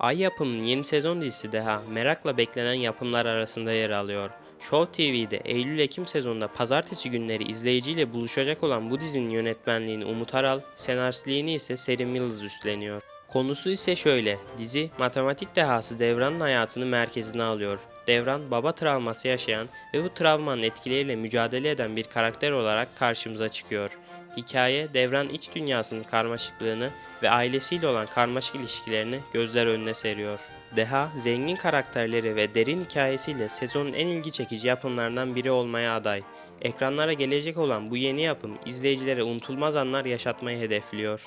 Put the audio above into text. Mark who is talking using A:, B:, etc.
A: Ay yapımının yeni sezon dizisi Deha merakla beklenen yapımlar arasında yer alıyor. Show TV'de Eylül-Ekim sezonunda pazartesi günleri izleyiciyle buluşacak olan bu dizinin yönetmenliğini Umut Aral, senaristliğini ise Selim Yıldız üstleniyor. Konusu ise şöyle, dizi matematik dehası Devran'ın hayatını merkezine alıyor. Devran baba travması yaşayan ve bu travmanın etkileriyle mücadele eden bir karakter olarak karşımıza çıkıyor. Hikaye Devran iç dünyasının karmaşıklığını ve ailesiyle olan karmaşık ilişkilerini gözler önüne seriyor. Deha, zengin karakterleri ve derin hikayesiyle sezonun en ilgi çekici yapımlarından biri olmaya aday. Ekranlara gelecek olan bu yeni yapım izleyicilere unutulmaz anlar yaşatmayı hedefliyor.